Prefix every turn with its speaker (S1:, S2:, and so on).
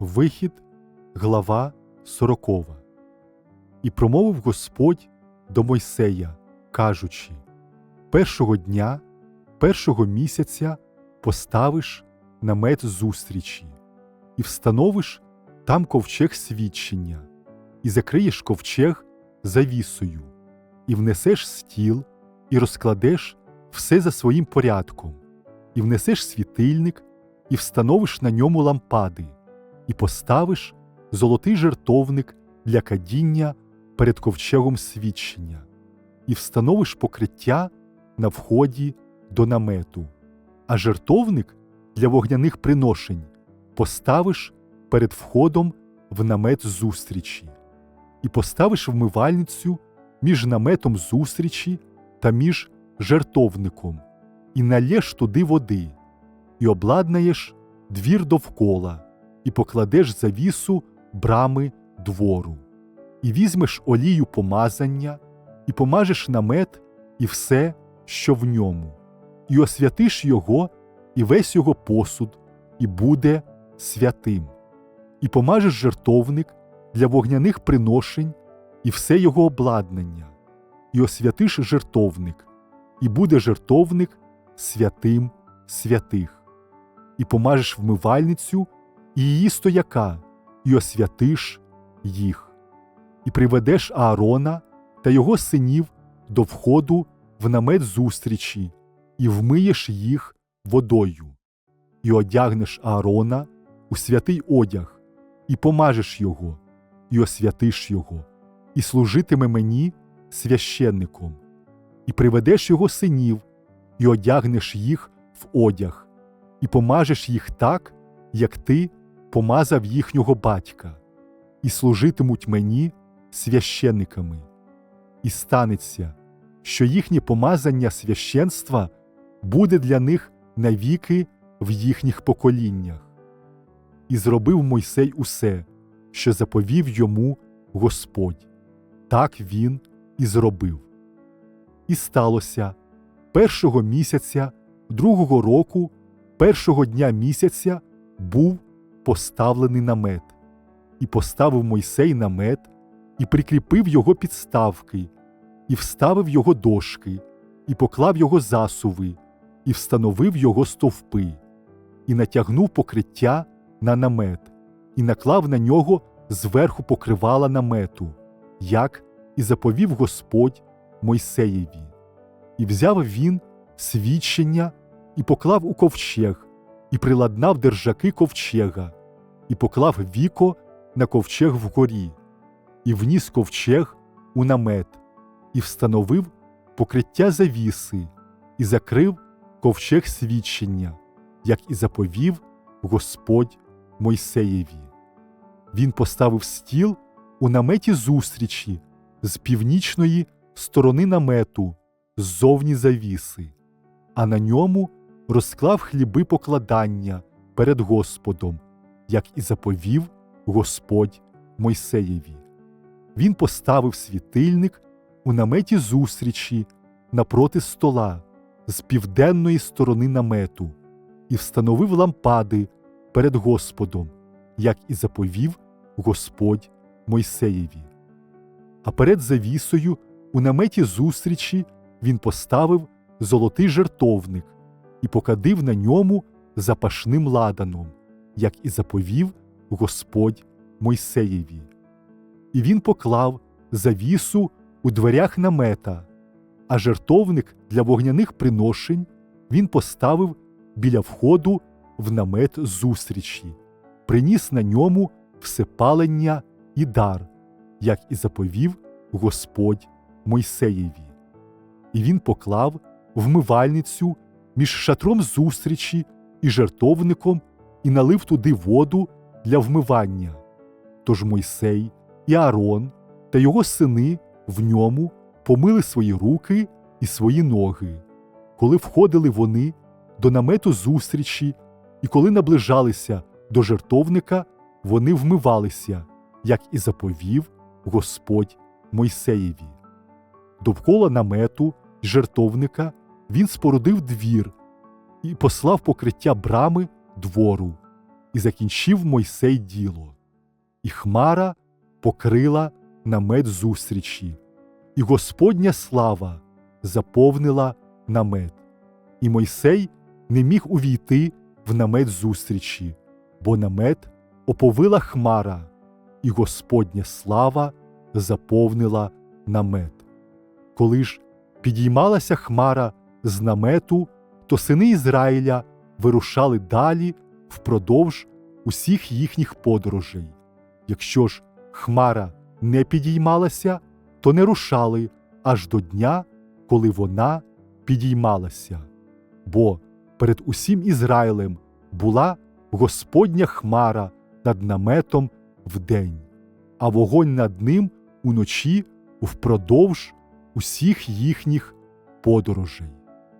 S1: Вихід, глава сорокова. І промовив Господь до Мойсея, кажучи: Першого дня, першого місяця поставиш намет зустрічі, і встановиш там ковчег свідчення, і закриєш ковчег завісою, і внесеш стіл, і розкладеш все за своїм порядком, і внесеш світильник, і встановиш на ньому лампади і поставиш золотий жертовник для кадіння перед ковчегом свідчення, і встановиш покриття на вході до намету, а жертовник для вогняних приношень поставиш перед входом в намет зустрічі, і поставиш вмивальницю між наметом зустрічі та між жертовником, і налєш туди води, і обладнаєш двір довкола і покладеш завісу брами двору, і візьмеш олію помазання, і помажеш намет і все, що в ньому, і освятиш його, і весь його посуд, і буде святим, і помажеш жертовник для вогняних приношень і все його обладнання, і освятиш жертовник, і буде жертовник святим святих, і помажеш вмивальницю і її стояка, і освятиш їх, і приведеш Аарона та його синів до входу в намет зустрічі, і вмиєш їх водою, і одягнеш Аарона у святий одяг, і помажеш його, і освятиш його, і служитиме мені священником, і приведеш його синів, і одягнеш їх в одяг, і помажеш їх так, як ти помазав їхнього батька, і служитимуть мені священниками. І станеться, що їхнє помазання священства буде для них навіки в їхніх поколіннях. І зробив Мойсей усе, що заповів йому Господь. Так він і зробив. І сталося першого місяця другого року, першого дня місяця був поставлений намет, і поставив Мойсей намет, і прикріпив його підставки, і вставив його дошки, і поклав його засуви, і встановив його стовпи, і натягнув покриття на намет, і наклав на нього зверху покривала намету, як і заповів Господь Мойсеєві. І взяв він свідчення і поклав у ковчег, і приладнав держаки ковчега, і поклав віко на ковчег вгорі, і вніс ковчег у намет, і встановив покриття завіси, і закрив ковчег свідчення, як і заповів Господь Мойсеєві. Він поставив стіл у наметі зустрічі з північної сторони намету, ззовні завіси, а на ньому розклав хліби покладання перед Господом, як і заповів Господь Мойсеєві. Він поставив світильник у наметі зустрічі напроти стола з південної сторони намету і встановив лампади перед Господом, як і заповів Господь Мойсеєві. А перед завісою у наметі зустрічі він поставив золотий жертовник і покадив на ньому запашним ладаном, як і заповів Господь Мойсеєві. І він поклав завісу у дверях намета, а жертовник для вогняних приношень він поставив біля входу в намет зустрічі, приніс на ньому всепалення і дар, як і заповів Господь Мойсеєві. І він поклав вмивальницю між шатром зустрічі і жертовником і налив туди воду для вмивання. Тож Мойсей і Аарон та його сини в ньому помили свої руки і свої ноги, коли входили вони до намету зустрічі, і коли наближалися до жертовника, вони вмивалися, як і заповів Господь Мойсеєві. Довкола намету жертовника він спорудив двір і послав покриття брами двору, і закінчив Мойсей діло. І хмара покрила намет зустрічі, і Господня слава заповнила намет. І Мойсей не міг увійти в намет зустрічі, бо намет оповила хмара, і Господня слава заповнила намет. Коли ж підіймалася хмара з намету, то сини Ізраїля вирушали далі впродовж усіх їхніх подорожей. Якщо ж хмара не підіймалася, то не рушали аж до дня, коли вона підіймалася. Бо перед усім Ізраїлем була Господня хмара над наметом вдень, а вогонь над ним уночі впродовж усіх їхніх подорожей.